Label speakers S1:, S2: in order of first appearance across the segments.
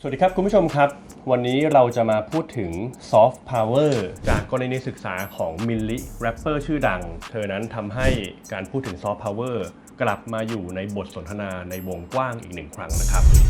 S1: สวัสดีครับ คุณผู้ชมครับ วันนี้เราจะมาพูดถึงซอฟต์พาวเวอร์จากกรณีศึกษาของมิลลิแรปเปอร์ชื่อดัง เธอนั้นทำให้การพูดถึงซอฟต์พาวเวอร์กลับมาอยู่ในบทสนทนาในวงกว้างอีกหนึ่งครั้งนะครับ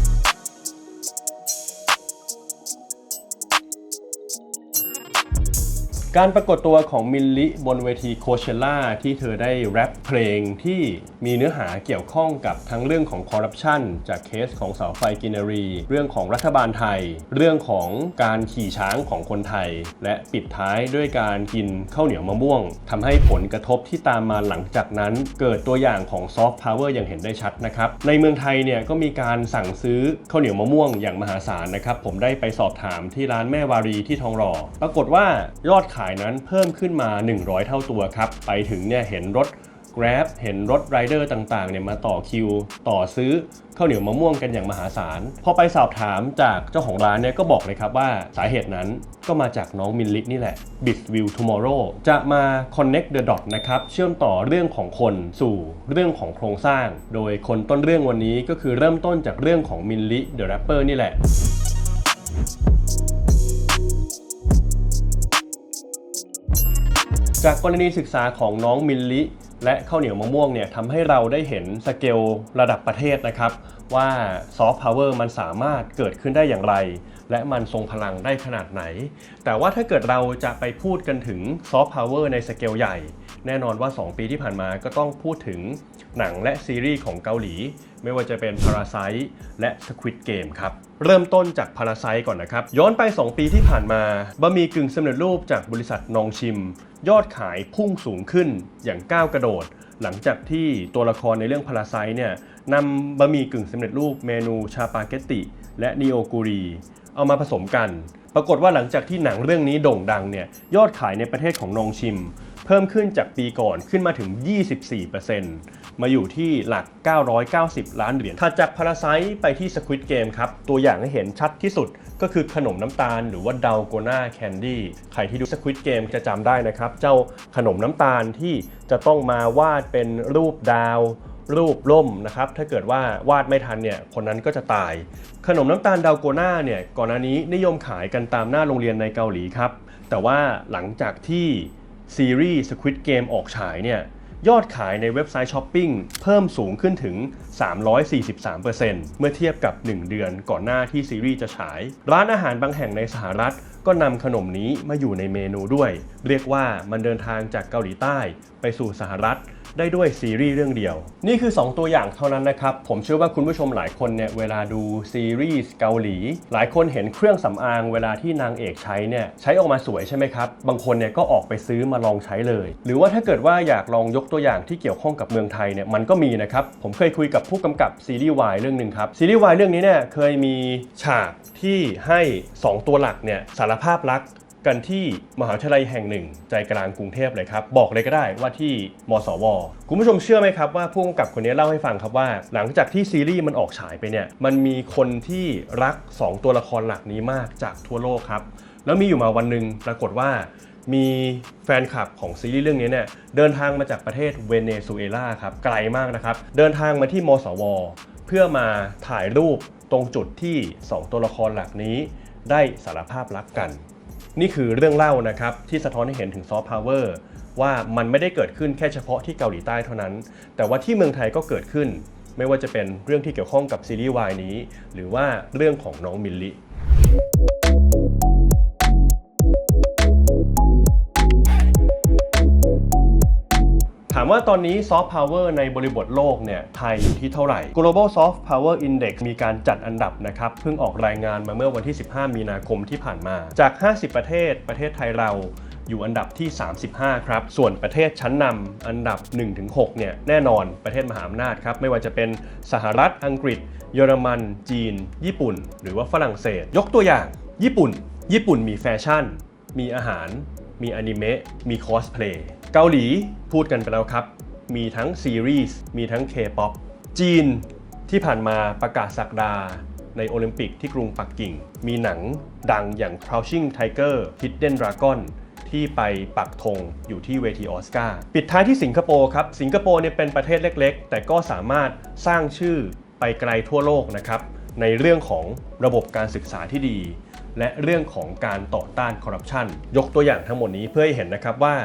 S1: การปรากฏตัวของมิลลิบนเวทีโคเชล่าที่เธอได้แรปเพลงที่มีเนื้อหาเกี่ยวข้องกับทั้งเรื่องของคอร์รัปชันจากเคสของเสาไฟกินนารี เรื่องของรัฐบาลไทย เรื่องของการขี่ช้างของคนไทย และปิดท้ายด้วยการกินข้าวเหนียวมะม่วงทำให้ผลกระทบที่ตามมาหลังจากนั้น เกิดตัวอย่างของซอฟต์พาวเวอร์อย่างเห็นได้ชัดนะครับในเมืองไทยเนี่ยก็มีการสั่งซื้อข้าวเหนียวมะม่วงอย่างมหาศาลนะครับผมได้ไปสอบถามที่ร้านแม่วารีที่ทองหล่อปรากฏว่ายอดขายนั้นเพิ่มขึ้นมา 100 เท่าตัวครับ ไปถึงเนี่ยเห็นรถ Grab เห็นรถไรเดอร์ต่างๆเนี่ยมาต่อคิว ต่อซื้อข้าวเหนียวมะม่วงกันอย่างมหาศาล พอไปสอบถามจากเจ้าของร้านเนี่ยก็บอกเลยครับว่าสาเหตุนั้นก็มาจากน้องมินลินี่แหละ b i t w i l l Tomorrow จะมา connect the dot นะครับเชื่อมต่อเรื่องของคนสู่เรื่องของโครงสร้าง โดยคนต้นเรื่องวันนี้ก็คือเริ่มต้นจากเรื่องของมินลิ the rapper นี่แหละ จากกรณีศึกษาของน้องมิลลิและข้าวเหนียวมะม่วงเนี่ยทำให้เราได้เห็นสเกลระดับประเทศนะครับ ว่าซอฟต์พาวเวอร์มันสามารถเกิดขึ้นได้อย่างไร และมันทรงพลังได้ขนาดไหน แต่ว่าถ้าเกิดเราจะไปพูดกันถึงซอฟต์พาวเวอร์ในสเกลใหญ่ แน่นอนว่า 2 ปีที่ผ่านมาก็ต้องพูดถึงหนังและซีรีส์ของเกาหลี ไม่ว่าจะเป็น Parasite และ Squid Game ครับ เริ่มต้นจาก Parasite ก่อนนะครับ ย้อนไป 2 ปีที่ผ่านมาบะหมี่กึ่งสำเร็จรูปจากบริษัทนองชิม ยอดขายพุ่งสูงขึ้นอย่างก้าวกระโดด หลังจากที่ตัวละครในเรื่อง Parasite เนี่ยนำบะหมี่กึ่งสำเร็จรูปเมนูชาปาเกตติ และนิโอกูรีเอามาผสมกัน ปรากฏว่าหลังจากที่หนังเรื่องนี้โด่งดังเนี่ยยอดขายในประเทศของนองชิม เพิ่มขึ้นจากปีก่อนขึ้นมาถึง 24%มาอยู่ที่หลัก 990 ล้านเหรียญถัดจากพาราไซไปที่ Squid Game ครับ ตัวอย่างให้เห็นชัดที่สุดก็คือขนมน้ำตาลหรือว่าดาวโกนาแคนดี้ใครที่ดู Squid Game จะจำได้นะครับ เจ้าขนมน้ำตาลที่จะต้องมาวาดเป็นรูปดาวรูปล่มนะครับ ถ้าเกิดว่าวาดไม่ทันเนี่ยคนนั้นก็จะตาย ขนมน้ำตาลดาวโกนาเนี่ยก่อนหน้านี้นิยมขายกันตามหน้าโรงเรียนในเกาหลีครับ แต่ว่าหลังจากที่ ซีรีส์ Squid Game ออกฉายเนี่ยยอดขายในเว็บไซต์ช้อปปิ้งเพิ่มสูงขึ้นถึง 343%เมื่อเทียบกับ 1 เดือนก่อนหน้าที่ซีรีส์จะฉาย ร้านอาหารบางแห่งในสหรัฐก็นำขนมนี้มาอยู่ในเมนูด้วย เรียกว่ามันเดินทางจากเกาหลีใต้ไปสู่สหรัฐ ได้ด้วยซีรีส์เรื่องเดียว นี่คือ 2 ตัวอย่างเท่านั้นนะครับ ผมเชื่อว่าคุณผู้ชมหลายคนเนี่ยเวลาดูซีรีส์เกาหลี หลายคนเห็นเครื่องสำอางเวลาที่นางเอกใช้เนี่ยใช้ออกมาสวยใช่ไหมครับ บางคนเนี่ยก็ออกไปซื้อมาลองใช้เลย หรือว่าถ้าเกิดว่าอยากลองยกตัวอย่างที่เกี่ยวข้องกับเมืองไทยเนี่ยมันก็มีนะครับ ผมเคยคุยกับผู้กำกับซีรีส์วายเรื่องหนึ่งครับซีรีส์วายเรื่องนี้เนี่ยเคยมีฉากที่ให้ 2 ตัวหลักเนี่ยสารภาพรัก กันที่มหาวิทยาลัยแห่งหนึ่ง ใจกลางกรุงเทพเลยครับ บอกเลยก็ได้ว่าที่มสว คุณผู้ชมเชื่อไหมครับว่าผู้กำกับคนนี้เล่าให้ฟังครับว่า หลังจากที่ซีรีส์มันออกฉายไปเนี่ยมันมีคนที่รัก 2 ตัวละครหลักนี้มากจากทั่วโลกครับ แล้วมีอยู่มาวันหนึ่งปรากฏว่ามีแฟนคลับของซีรีส์เรื่องนี้เนี่ยเดินทางมาจากประเทศเวเนซุเอลาครับไกลมากนะครับ เดินทางมาที่มสว เพื่อมาถ่ายรูปตรงจุดที่ 2 ตัวละครหลักนี้ ได้สารภาพรักกัน นี่คือเรื่องเล่านะครับที่สะท้อนให้เห็นถึงซอฟต์พาวเวอร์ว่ามันไม่ได้เกิดขึ้นแค่เฉพาะที่เกาหลีใต้เท่านั้น แต่ว่าที่เมืองไทยก็เกิดขึ้น ไม่ว่าจะเป็นเรื่องที่เกี่ยวข้องกับซีรีส์วายนี้ หรือว่าเรื่องของน้องมิลลิ ว่าตอนนี้ซอฟต์พาวเวอร์ในบริบทโลกเนี่ยไทยอยู่ที่เท่าไหร่ Global Soft Power Index มีการจัดอันดับนะครับเพิ่งออกรายงานมาเมื่อวันที่ 15 มีนาคมที่ผ่านมา จาก 50 ประเทศประเทศไทยเราอยู่อันดับที่ 35 ครับ ส่วนประเทศชั้นนำอันดับ 1-6 เนี่ย แน่นอนประเทศมหาอำนาจครับ ไม่ว่าจะเป็นสหรัฐ อังกฤษ เยอรมัน จีน ญี่ปุ่น หรือว่าฝรั่งเศส ยกตัวอย่าง ญี่ปุ่น ญี่ปุ่นมีแฟชั่น มีอาหาร มีอนิเมะ มีคอสเพลย์ เกาหลีพูดกันไปแล้วครับ มีทั้งซีรีส์มีทั้ง K-POP จีนที่ผ่านมาประกาศสักดาในโอลิมปิกที่กรุงปักกิ่ง มีหนังดังอย่าง Crouching Tiger Hidden Dragon ที่ไปปักธงอยู่ที่เวทีออสการ์ปิดท้ายที่สิงคโปร์ครับ สิงคโปร์เนี่ยเป็นประเทศเล็กๆ แต่ก็สามารถสร้างชื่อไปไกลทั่วโลกนะครับ ในเรื่องของระบบการศึกษาที่ดี และเรื่องของการต่อต้านคอร์รัปชันยกตัวอย่างทั้งหมดนี้เพื่อให้เห็นนะครับว่า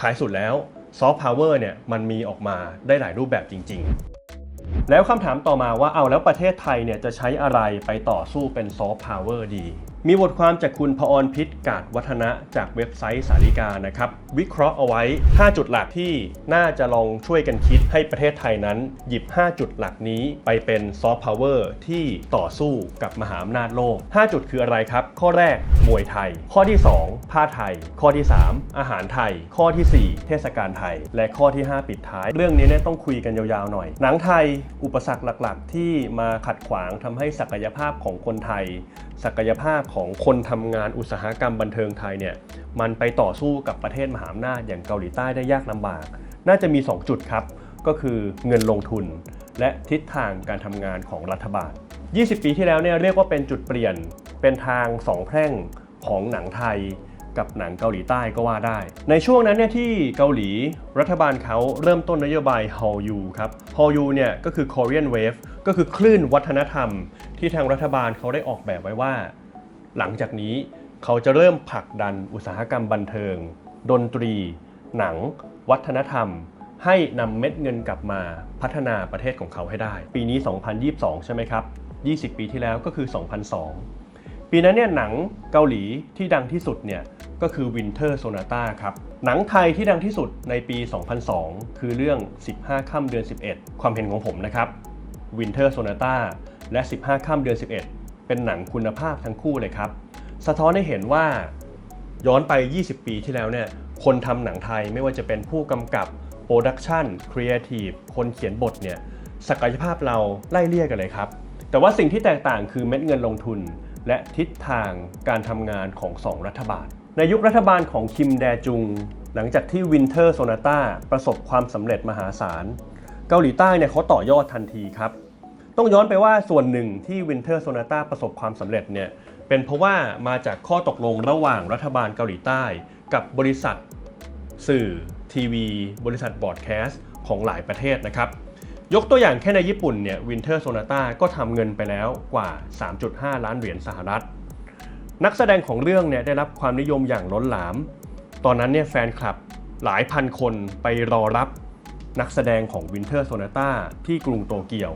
S1: ท้ายสุดแล้วซอฟต์พาวเวอร์เนี่ยมันมีออกมาได้หลายรูปแบบจริง ๆ แล้วคำถามต่อมาว่าเอาแล้วประเทศไทยเนี่ยจะใช้อะไรไปต่อสู้เป็นซอฟต์พาวเวอร์ดี มีบทความจากคุณพอรพิษกาดวัฒนะจากเว็บไซต์สาริกานะครับ วิเคราะห์เอาไว้ 5 จุดหลักที่น่าจะลองช่วยกันคิดให้ประเทศไทยนั้น หยิบ 5 จุดหลักนี้ไปเป็นซอฟต์พาวเวอร์ที่ต่อสู้กับมหาอำนาจโลก 5 จุดคืออะไรครับ ข้อแรก มวยไทย ข้อที่ 2 ผ้าไทย ข้อที่ 3 อาหารไทย ข้อทีสี่4 เทศกาลไทย และข้อที่ 5 ปิดท้าย เรื่องนี้เนี่ยต้องคุยกันยาวๆหน่อย หนังไทย อุปสรรคหลักๆ ที่มาขัดขวางทำให้ศักยภาพของคนไทยศักยภาพของคนทำงานอุตสาหกรรมบันเทิงไทยเนี่ยมันไปต่อสู้กับประเทศมหาอำนาจอย่างเกาหลีใต้ได้ยากลำบาก น่าจะมี 2 จุดครับ ก็คือเงินลงทุน และทิศทางการทำงานของรัฐบาล 20 ปีที่แล้วเนี่ยเรียกว่าเป็นจุดเปลี่ยนเป็นทางสองแพร่งของหนังไทย กับหนังเกาหลีใต้ก็ว่าได้ ในช่วงนั้นเนี่ยที่เกาหลีรัฐบาลเขาเริ่มต้นนโยบาย Hallyu ครับ Hallyu เนี่ยก็คือ Korean Wave ก็คือคลื่นวัฒนธรรม ที่ทางรัฐบาลเขาได้ออกแบบไว้ว่า หลังจากนี้เขาจะเริ่มผลักดันอุตสาหกรรมบันเทิง ดนตรี หนัง วัฒนธรรม ให้นำเม็ดเงินกลับมาพัฒนาประเทศของเขาให้ได้ ปีนี้ 2022 ใช่ไหมครับ 20 ปีที่แล้วก็คือ 2002 ปีนั้นเนี่ยหนังเกาหลีที่ดังที่สุดเนี่ยก็คือ Winter Sonata ครับ หนังไทยที่ดังที่สุดในปี 2002 คือเรื่อง 15 ค่ำเดือน 11 ความเห็นของผมนะครับ Winter Sonata และ 15 ค่ำเดือน 11 เป็นหนังคุณภาพทั้งคู่เลยครับ สะท้อนให้เห็นว่าย้อนไป 20 ปีที่แล้วเนี่ยคนทำหนังไทยไม่ว่าจะเป็นผู้กำกับโปรดักชันครีเอทีฟคนเขียนบทเนี่ยศักยภาพเราไล่เลี่ยกันเลยครับ แต่ว่าสิ่งที่แตกต่างคือเม็ดเงินลงทุน และทิศทางการทำงานของสองรัฐบาล ในยุครัฐบาลของคิมแดจุง หลังจากที่ Winter Sonata ประสบความสำเร็จมหาศาล เกาหลีใต้เนี่ยเขาต่อยอดทันทีครับ ต้องย้อนไปว่าส่วนหนึ่งที่ Winter Sonata ประสบความสำเร็จเนี่ยเป็นเพราะว่ามาจากข้อตกลงระหว่างรัฐบาลเกาหลีใต้ กับบริษัทสื่อทีวี บริษัทบอร์ดแคสต์ของหลายประเทศนะครับ ยกตัวอย่างแค่ในญี่ปุ่นเนี่ย Winter Sonata ก็ทำเงินไปแล้วกว่า 3.5 ล้านเหรียญสหรัฐ นักแสดงของเรื่องเนี่ยได้รับความนิยมอย่างล้นหลาม ตอนนั้นเนี่ยแฟนคลับหลายพันคนไปรอรับนักแสดงของ Winter Sonata ที่กรุงโตเกียว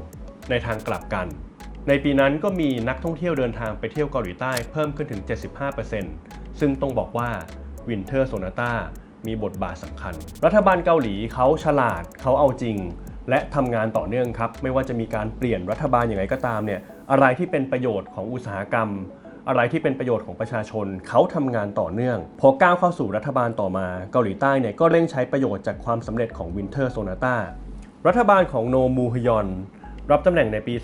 S1: ในทางกลับกัน ในปีนั้นก็มีนักท่องเที่ยวเดินทางไปเที่ยวเกาหลีใต้เพิ่มขึ้นถึง 75%ซึ่งต้องบอกว่า Winter Sonata มีบทบาทสำคัญ รัฐบาลเกาหลีเขาฉลาดเขาเอาจริง และทำงานต่อเนื่องครับ ไม่ว่าจะมีการเปลี่ยนรัฐบาลอย่างไรก็ตามเนี่ยอะไรที่เป็นประโยชน์ของอุตสาหกรรม อะไรที่เป็นประโยชน์ของประชาชนเขาทำงานต่อเนื่อง พอก้าวเข้าสู่รัฐบาลต่อมาเกาหลีใต้เนี่ยก็เร่งใช้ประโยชน์จากความสำเร็จของ Winter Sonata รัฐบาลของโนมูฮยอนรับตำแหน่งในปี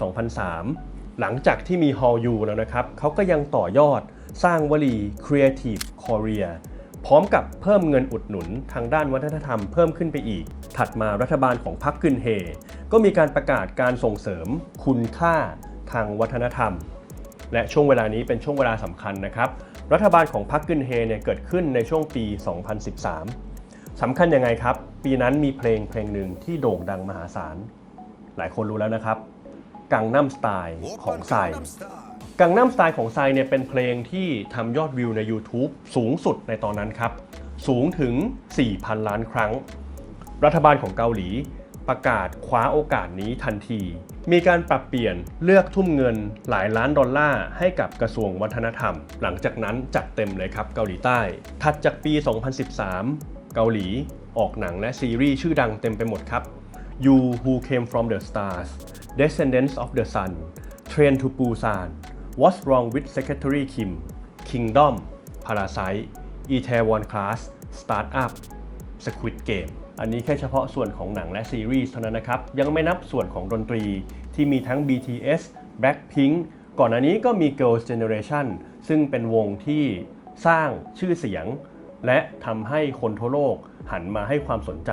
S1: 2003 หลังจากที่มี Hall U แล้วนะครับเขาก็ยังต่อยอดสร้างวลี Creative Korea พร้อมกับเพิ่มเงินอุดหนุนทางด้านวัฒนธรรมเพิ่มขึ้นไปอีก ถัดมารัฐบาลของพรรคกึนเฮ ก็มีการประกาศการส่งเสริมคุณค่าทางวัฒนธรรม และช่วงเวลานี้เป็นช่วงเวลาสำคัญนะครับ รัฐบาลของพรรคกึนเฮเนี่ยเกิดขึ้นในช่วงปี 2013 สำคัญยังไงครับ ปีนั้นมีเพลงเพลงหนึ่งที่โด่งดังมหาศาล หลายคนรู้แล้วนะครับ กังนัมสไตล์ของไซ กังนัมสไตล์ของไซเนี่ยเป็นเพลงที่ทำยอดวิวใน YouTube สูงสุดในตอนนั้นครับ สูงถึง 4,000 ล้านครั้ง รัฐบาลของเกาหลีประกาศคว้าโอกาสนี้ทันที มีการปรับเปลี่ยนเลือกทุ่มเงินหลายล้านดอลลาร์ให้กับกระทรวงวัฒนธรรม หลังจากนั้นจัดเต็มเลยครับเกาหลีใต้ ถัดจากปี 2013 เกาหลีออกหนังและซีรีส์ชื่อดังเต็มไปหมดครับ You Who Came From the Stars Descendants of the Sun Train to Busan What's Wrong with Secretary Kim Kingdom Parasite Itaewon Class Startup Squid Game อันนี้แค่เฉพาะส่วนของหนังและซีรีส์เท่านั้นนะครับ ยังไม่นับส่วนของดนตรีที่มีทั้ง BTS Blackpink ก่อนอันนี้ก็มี Girls' Generation ซึ่งเป็นวงที่สร้างชื่อเสียง และทำให้คนทั่วโลกหันมาให้ความสนใจ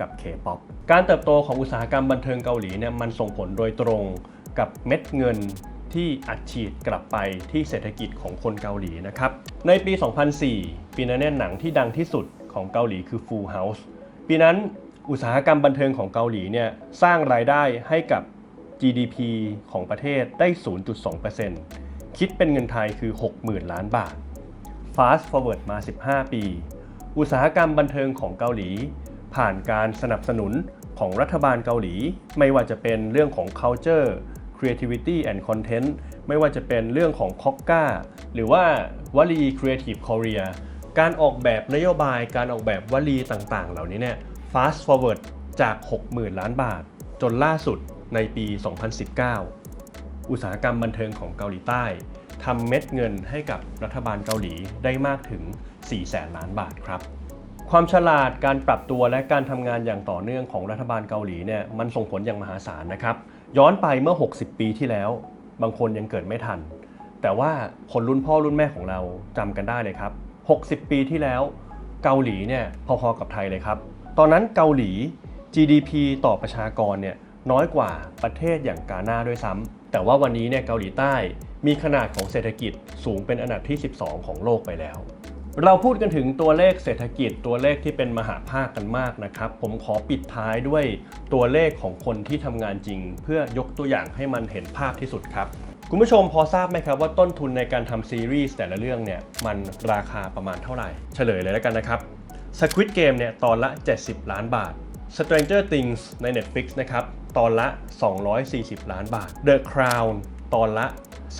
S1: กับ K-POP การเติบโตของอุตสาหกรรมบันเทิงเกาหลีเนี่ยมันส่งผลโดยตรงกับเม็ดเงิน ที่อัดฉีดกลับไปที่เศรษฐกิจของคนเกาหลีนะครับ ในปี 2004 ปีนั้นเนี่ยหนังที่ดังที่สุดของเกาหลีคือ Full House ปีนั้นอุตสาหกรรมบันเทิงของเกาหลีเนี่ยสร้างรายได้ให้กับ GDP ของประเทศได้ 0.2%คิดเป็นเงินไทยคือ 60,000 ล้านบาท Fast Forward มา 15 ปี อุตสาหกรรมบันเทิงของเกาหลี ผ่านการสนับสนุนของรัฐบาลเกาหลี ไม่ว่าจะเป็นเรื่องของ culture creativity and content ไม่ว่าจะเป็นเรื่องของ k o k k a หรือว่าวลี Creative Korea การออกแบบนโยบายการออกแบบวลีต่างๆ เหล่านี้เนี่ย fast forward จาก 60,000 ล้านบาท จนล่าสุดในปี 2019 อุตสาหกรรมบันเทิงของเกาหลีใต้ทำเม็ดเงินให้กับรัฐบาลเกาหลีได้มากถึง 4 แสนล้านบาทครับ ความฉลาดการปรับตัวและการทำงานอย่างต่อเนื่องของรัฐบาลเกาหลีเนี่ยมันส่งผลอย่างมหาศาลนะครับ ย้อนไปเมื่อ 60 ปีที่แล้ว บางคนยังเกิดไม่ทัน แต่ว่าคนรุ่นพ่อรุ่นแม่ของเราจำกันได้เลยครับ 60 ปีที่แล้วเกาหลีเนี่ยพอๆกับไทยเลยครับ ตอนนั้นเกาหลี GDP ต่อประชากรเนี่ยน้อยกว่าประเทศอย่างกาหน้าด้วยซ้ำแต่ว่าวันนี้เนี่ยเกาหลีใต้มีขนาดของเศรษฐกิจสูงเป็นอันดับที่ 12 ของโลกไปแล้ว เราพูดกันถึงตัวเลขเศรษฐกิจตัวเลขที่เป็นมหาภาคกันมากนะครับ ผมขอปิดท้ายด้วยตัวเลขของคนที่ทำงานจริง เพื่อยกตัวอย่างให้มันเห็นภาพที่สุดครับ คุณผู้ชมพอทราบไหมครับว่าต้นทุนในการทำซีรีส์แต่ละเรื่องเนี่ยมันราคาประมาณเท่าไหร่ เฉลยเลยแล้วกันนะครับ Squid Game เนี่ยตอนละ 70 ล้านบาท Stranger Things ใน Netflix นะครับตอนละ 240 ล้านบาท The Crown ตอนละ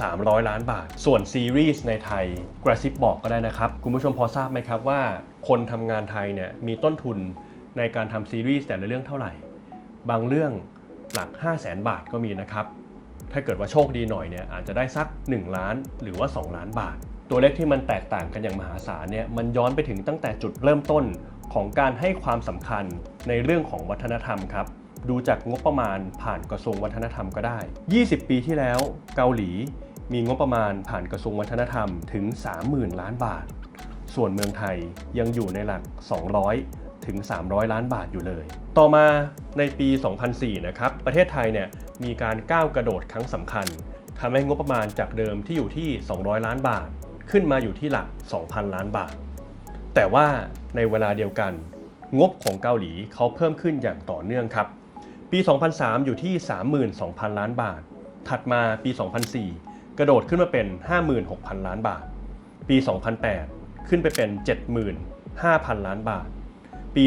S1: 300 ล้านบาท ส่วนซีรีส์ในไทยกระซิบบอกก็ได้นะครับ คุณผู้ชมพอทราบไหมครับว่า คนทำงานไทยเนี่ยมีต้นทุนในการทำซีรีส์แต่ละเรื่องเท่าไหร่ บางเรื่องหลัก 5 0 0แสนบาทก็มีนะครับ ถ้าเกิดว่าโชคดีหน่อยเนี่ยอาจจะได้สัก 1 ล้านหรือว่า 2 ล้านบาท ตัวเลขที่มันแตกต่างกันอย่างมหาศาลเนี่ยมันย้อนไปถึงตั้งแต่จุดเริ่มต้นของการให้ความสำคัญในเรื่องของวัฒนธรรมครับ ดูจากงบประมาณผ่านกระทรวงวัฒนธรรมก็ได้ 20 ปีที่แล้วเกาหลีมีงบประมาณผ่านกระทรวงวัฒนธรรมถึง 30,000 ล้านบาท ส่วนเมืองไทยยังอยู่ในหลัก 200 ถึง 300 ล้านบาทอยู่เลย ต่อมาในปี 2004 นะครับ ประเทศไทยเนี่ยมีการก้าวกระโดดครั้งสำคัญทำให้งบประมาณจากเดิมที่อยู่ที่ 200 ล้านบาท ขึ้นมาอยู่ที่หลัก 2,000 ล้านบาท แต่ว่าในเวลาเดียวกัน งบของเกาหลีเขาเพิ่มขึ้นอย่างต่อเนื่องครับ ปี 2003 อยู่ที่ 32,000 ล้านบาท ถัดมาปี 2004 กระโดดขึ้นมาเป็น 56,000 ล้านบาท ปี 2008 ขึ้นไปเป็น 75,000 ล้านบาท ปี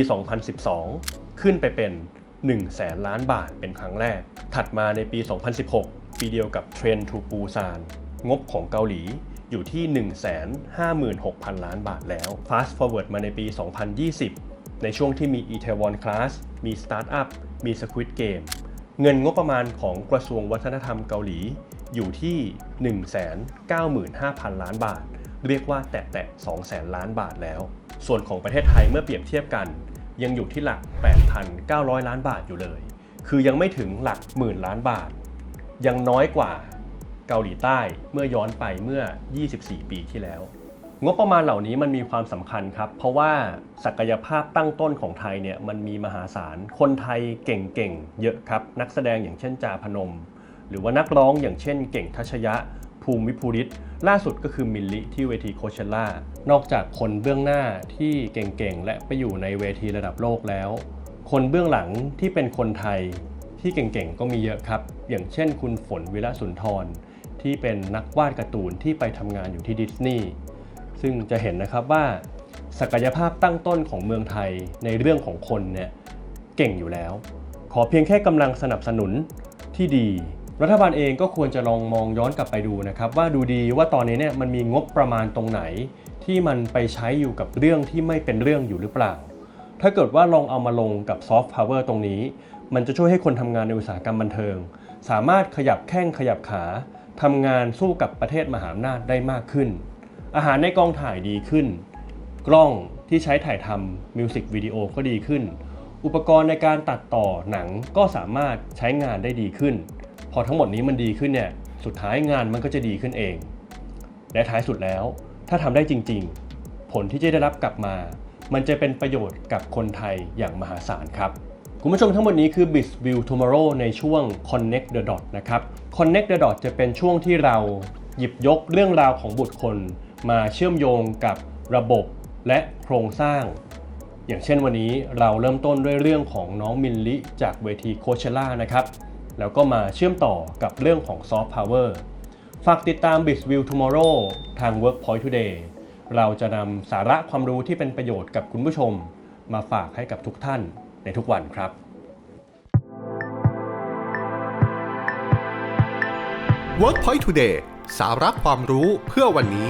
S1: 2012 ขึ้นไปเป็น1แสนล้านบาทเป็นครั้งแรก ถัดมาในปี 2016 ปีเดียวกับเทรนทูปูซาน งบของเกาหลีอยู่ที่ 156,000 ล้านบาทแล้ว Fast Forward มาในปี 2020 ในช่วงที่มี e t a w o n Class มี Startup มี Squid Game เงินงบประมาณของกระทรวงวัฒนธรรมเกาหลีอยู่ที่ 195,000 ล้านบาท เรียกว่าแตะๆ200,000 ล้านบาทแล้ว ส่วนของประเทศไทยเมื่อเปรียบเทียบกัน ยังอยู่ที่หลัก 8,900 ล้านบาทอยู่เลย คือยังไม่ถึงหลักหมื่นล้านบาท ยังน้อยกว่าเกาหลีใต้เมื่อย้อนไปเมื่อ 24 ปีที่แล้ว งบประมาณเหล่านี้มันมีความสำคัญครับ เพราะว่าศักยภาพตั้งต้นของไทยเนี่ยมันมีมหาศาล คนไทยเก่งๆ เยอะครับ นักแสดงอย่างเช่นจาพนม หรือว่านักร้องอย่างเช่นเก่งทัชยะ ภูมิวิภูริศล่าสุดก็คือมิลลิที่เวทีโคเชล่านอกจากคนเบื้องหน้าที่เก่งๆ และไปอยู่ในเวทีระดับโลกแล้ว คนเบื้องหลังที่เป็นคนไทยที่เก่งๆ ก็มีเยอะครับ อย่างเช่น คุณฝนวิระสุนทรที่เป็นนักวาดการ์ตูนที่ไปทำงานอยู่ที่ดิสนีย์ ซึ่งจะเห็นนะครับว่าศักยภาพตั้งต้นของเมืองไทยในเรื่องของคนเนี่ยเก่งอยู่แล้ว ขอเพียงแค่กำลังสนับสนุนที่ดี รัฐบาลเองก็ควรจะลองมองย้อนกลับไปดูนะครับว่าดูดีว่าตอนนี้เนี่ยมันมีงบประมาณตรงไหน ที่มันไปใช้อยู่กับเรื่องที่ไม่เป็นเรื่องอยู่หรือเปล่า ถ้าเกิดว่าลองเอามาลงกับซอฟต์พาวเวอร์ตรงนี้ มันจะช่วยให้คนทำงานในอุตสาหกรรมบันเทิง สามารถขยับแข้งขยับขาทำงานสู้กับประเทศมหาอำนาจได้มากขึ้น อาหารในกองถ่ายดีขึ้น กล้องที่ใช้ถ่ายทำมิวสิกวิดีโอก็ดีขึ้น อุปกรณ์ในการตัดต่อหนังก็สามารถใช้งานได้ดีขึ้น พอทั้งหมดนี้มันดีขึ้นเนี่ยสุดท้ายงานมันก็จะดีขึ้นเอง และท้ายสุดแล้ว ถ้าทำได้จริง ๆ ผลที่จะได้รับกลับมา มันจะเป็นประโยชน์กับคนไทยอย่างมหาศาลครับคุณผู้ชมทั้งหมดนี้คือ b i z View Tomorrow ในช่วง Connect the Dot นะครับ Connect the Dot จะเป็นช่วงที่เราหยิบยกเรื่องราวของบุคคล มาเชื่อมโยงกับระบบและโครงสร้าง อย่างเช่นวันนี้เราเริ่มต้นด้วยเรื่องของน้องมินลิจากเวทีโคเชล่านะครับ แล้วก็มาเชื่อมต่อกับเรื่องของซอฟต์พาวเวอร์ฝากติดตาม b i z View Tomorrow ทาง Workpoint Today เราจะนำสาระความรู้ที่เป็นประโยชน์กับคุณผู้ชม มาฝากให้กับทุกท่านในทุกวันครับ
S2: WorkPoint Today สาระความรู้เพื่อวันนี้